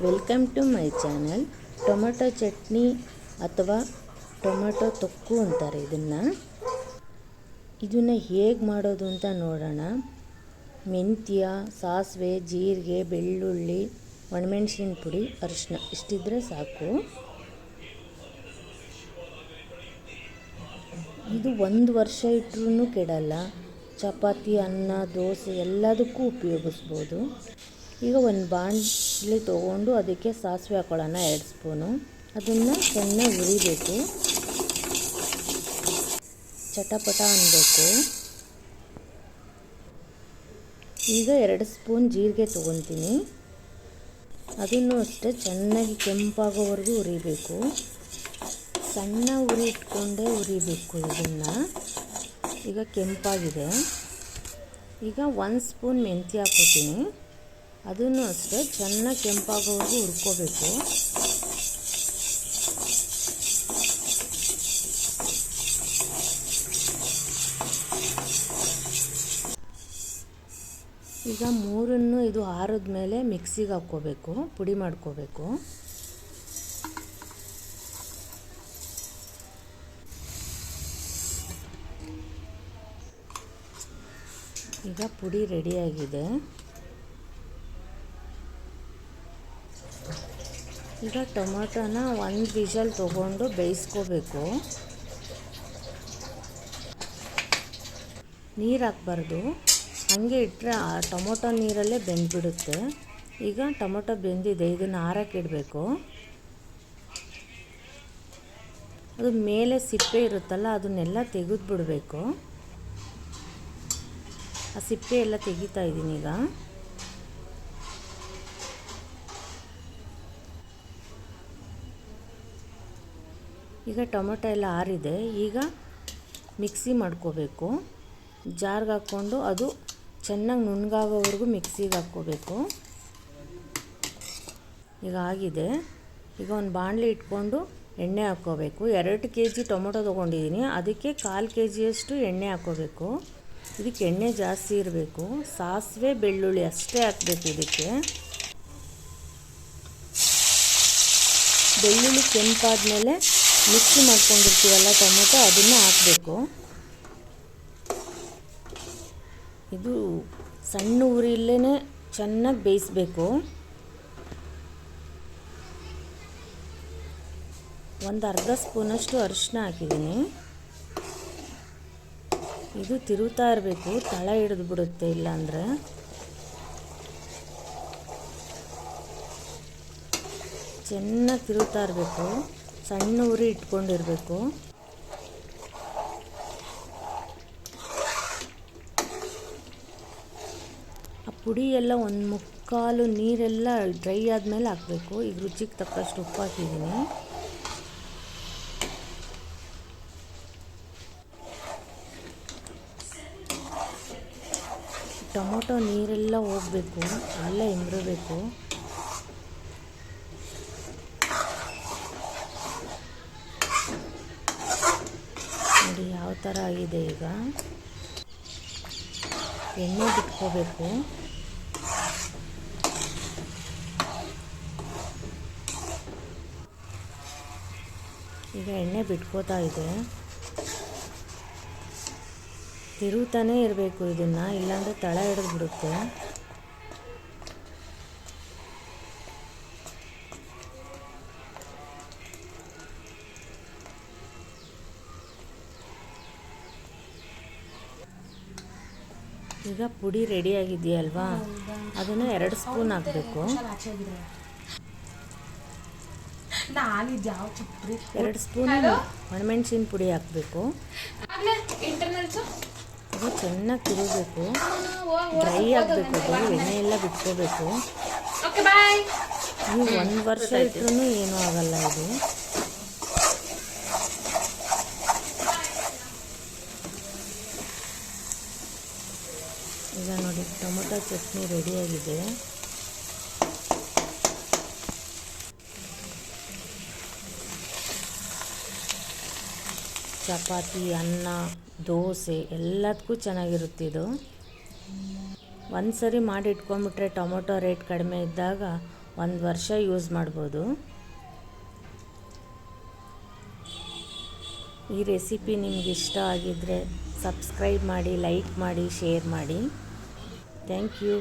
Welcome to my channel tomato chutney ಅಥವಾ tomato ತೊಕ್ಕು ಅಂತಾರೆ ಇದನ್ನು. ಇದನ್ನು ಹೇಗೆ ಮಾಡೋದು ಅಂತ ನೋಡೋಣ. ಮೆಂತ್ಯ, ಸಾಸಿವೆ, ಜೀರಿಗೆ, ಬೆಳ್ಳುಳ್ಳಿ, ಒಣಮೆಣ್ಸಿನ ಪುಡಿ ಅರಿಶಿನ ಇಷ್ಟಿದ್ರೆ ಸಾಕು. ಇದು ಒಂದು ವರ್ಷ ಇಟ್ಟರೂ ಕೆಡಲ್ಲ. ಚಪಾತಿ, ಅನ್ನ, ದೋಸೆ ಎಲ್ಲದಕ್ಕೂ ಉಪಯೋಗಿಸ್ಬೋದು. ಈಗ ಒಂದು ಬಾಣಲಿ ತೊಗೊಂಡು ಅದಕ್ಕೆ ಸಾಸಿವೆ ಹಾಕೊಳ್ಳೋಣ ಎರಡು ಸ್ಪೂನು. ಅದನ್ನು ಚೆನ್ನಾಗಿ ಹುರಿಬೇಕು. ಚಟಪಟ ಅನ್ನಬೇಕು ಈಗ ಎರಡು ಸ್ಪೂನ್ ಜೀರಿಗೆ ತೊಗೊತೀನಿ. ಅದನ್ನು ಅಷ್ಟೇ ಚೆನ್ನಾಗಿ ಕೆಂಪಾಗೋವರೆಗೂ ಹುರಿಬೇಕು. ಸಣ್ಣ ಉರಿ ಇಟ್ಕೊಂಡೇ ಹುರಿಬೇಕು ಇದನ್ನು. ಈಗ ಕೆಂಪಾಗಿದೆ. ಈಗ ಒಂದು ಸ್ಪೂನ್ ಮೆಂತ್ಯ ಹಾಕೋತೀನಿ ಅದನ್ನು ಅಷ್ಟೇ ಚೆನ್ನಾಗಿ ಕೆಂಪಾಗೋವರೆಗೂ ಹುರ್ಕೋಬೇಕು. ಈಗ ಮೂರನ್ನು ಇದು ಆರಿದ ಮೇಲೆ ಮಿಕ್ಸಿಗೆ ಹಾಕ್ಕೋಬೇಕು, ಪುಡಿ ಮಾಡ್ಕೋಬೇಕು. ಈಗ ಪುಡಿ ರೆಡಿಯಾಗಿದೆ ಈಗ ಟೊಮೊಟೊನ ಒಂದು ಬೀಜಲ್ಲಿ ತೊಗೊಂಡು ಬೇಯಿಸ್ಕೋಬೇಕು. ನೀರು ಹಾಕ್ಬಾರ್ದು. ಹಾಗೆ ಇಟ್ಟರೆ ಆ ಟೊಮೊಟೊ ನೀರಲ್ಲೇ ಬೆಂದ್ಬಿಡುತ್ತೆ. ಈಗ ಟೊಮೊಟೊ ಬೆಂದಿದೆ, ಇದನ್ನು ಆರಕ್ಕೆ ಇಡಬೇಕು. ಅದು ಮೇಲೆ ಸಿಪ್ಪೆ ಇರುತ್ತಲ್ಲ, ಅದನ್ನೆಲ್ಲ ತೆಗೆದುಬಿಡಬೇಕು. ಆ ಸಿಪ್ಪೆ ಎಲ್ಲ ತೆಗಿತಾ ಇದ್ದೀನಿ ಈಗ. ಈಗ ಟೊಮೊಟೊ ಎಲ್ಲ ಆರಿದೆ. ಈಗ ಮಿಕ್ಸಿ ಮಾಡ್ಕೋಬೇಕು. ಜಾರ್ಗೆ ಹಾಕ್ಕೊಂಡು ಅದು ಚೆನ್ನಾಗಿ ನುಣ್ಣಗಾಗೋವರೆಗೂ ಮಿಕ್ಸಿಗೆ ಹಾಕ್ಕೋಬೇಕು. ಈಗ ಆಗಿದೆ. ಈಗ ಒಂದು ಬಾಣಲಿ ಇಟ್ಕೊಂಡು ಎಣ್ಣೆ ಹಾಕ್ಕೋಬೇಕು. ಎರಡು ಕೆ ಜಿ ಟೊಮೊಟೊ ತೊಗೊಂಡಿದ್ದೀನಿ. ಅದಕ್ಕೆ ಕಾಲು ಕೆ ಜಿಯಷ್ಟು ಎಣ್ಣೆ ಹಾಕ್ಕೋಬೇಕು. ಇದಕ್ಕೆ ಎಣ್ಣೆ ಜಾಸ್ತಿ ಇರಬೇಕು. ಸಾಸಿವೆ, ಬೆಳ್ಳುಳ್ಳಿ ಅಷ್ಟೇ ಹಾಕಬೇಕು ಇದಕ್ಕೆ. ಬೆಳ್ಳುಳ್ಳಿ ಕೆಂಪಾದ್ಮೇಲೆ ಮಿಕ್ಸಿ ಮಾಡ್ಕೊಂಡಿರ್ತೀವಲ್ಲ ಟೊಮೊಟೊ, ಅದನ್ನು ಹಾಕಬೇಕು. ಇದು ಸಣ್ಣ ಉರಿಯಲ್ಲೇ ಚೆನ್ನಾಗಿ ಬೇಯಿಸ್ಬೇಕು. ಒಂದು ಅರ್ಧ ಸ್ಪೂನಷ್ಟು ಅರಿಶಿನ ಹಾಕಿದ್ದೀನಿ. ಇದು ತಿರುಗ್ತಾ ಇರಬೇಕು, ತಳ ಹಿಡಿದು ಬಿಡುತ್ತೆ ಇಲ್ಲಾಂದರೆ. ಚೆನ್ನಾಗಿ ತಿರುಗ್ತಾ ಇರಬೇಕು. ಸಣ್ಣ ಉರಿ ಇಟ್ಕೊಂಡಿರಬೇಕು. ಆ ಪುಡಿ ಎಲ್ಲ ಒಂದು ಮುಕ್ಕಾಲು ನೀರೆಲ್ಲ ಡ್ರೈ ಆದಮೇಲೆ ಹಾಕಬೇಕು. ಈಗ ರುಚಿಗೆ ತಕ್ಕಷ್ಟು ಉಪ್ಪು ಹಾಕಿದ್ದೀನಿ. ಟೊಮೊಟೊ ನೀರೆಲ್ಲ ಹೋಗಬೇಕು. ಎಲ್ಲ ಇಂಬ್ರಬೇಕು ಥರ ಆಗಿದೆ ಈಗ. ಎಣ್ಣೆ ಬಿಟ್ಕೋಬೇಕು ಈಗ ಎಣ್ಣೆ ಬಿಟ್ಕೋತಾ ಇದೆ. ತಿರುಗ್ತಾನೆ ಇರಬೇಕು ಇದನ್ನು, ಇಲ್ಲಾಂದರೆ ತಳ ಹಿಡಿದು ಈಗ ಪುಡಿ ರೆಡಿ ಆಗಿದೆಯಲ್ವಾ? ಅದನ್ನು ಎರಡು ಸ್ಪೂನ್ ಹಾಕಬೇಕು. ಎರಡು ಸ್ಪೂನ್ ಒಣಮೆಣಸಿನ ಪುಡಿ ಹಾಕಬೇಕು. ಅದು ಚೆನ್ನಾಗಿ ತಿರುಗಬೇಕು. ಡ್ರೈ ಆಗಬೇಕು ಅದು ಎಣ್ಣೆ ಎಲ್ಲ ಬಿಟ್ಕೋಬೇಕು. ನೀವು ಒಂದು ವರ್ಷ ಇಟ್ರೂ ಏನೂ ಆಗಲ್ಲ ಇದು ಈಗ ನೋಡಿ ಟೊಮೊಟೊ ಚಟ್ನಿ ರೆಡಿಯಾಗಿದೆ. ಚಪಾತಿ, ಅನ್ನ, ದೋಸೆ ಎಲ್ಲದಕ್ಕೂ ಚೆನ್ನಾಗಿರುತ್ತೆ ಇದು. ಒಂದು ಸರಿ ಮಾಡಿ ಇಟ್ಕೊಂಡ್ಬಿಟ್ರೆ ಟೊಮೊಟೊ ರೇಟ್ ಕಡಿಮೆ ಇದ್ದಾಗ ಒಂದು ವರ್ಷ ಯೂಸ್ ಮಾಡ್ಬೋದು. ಈ ರೆಸಿಪಿ ನಿಮ್ಗೆ ಇಷ್ಟ ಆಗಿದ್ದರೆ ಸಬ್ಸ್ಕ್ರೈಬ್ ಮಾಡಿ, ಲೈಕ್ ಮಾಡಿ, ಶೇರ್ ಮಾಡಿ. Thank you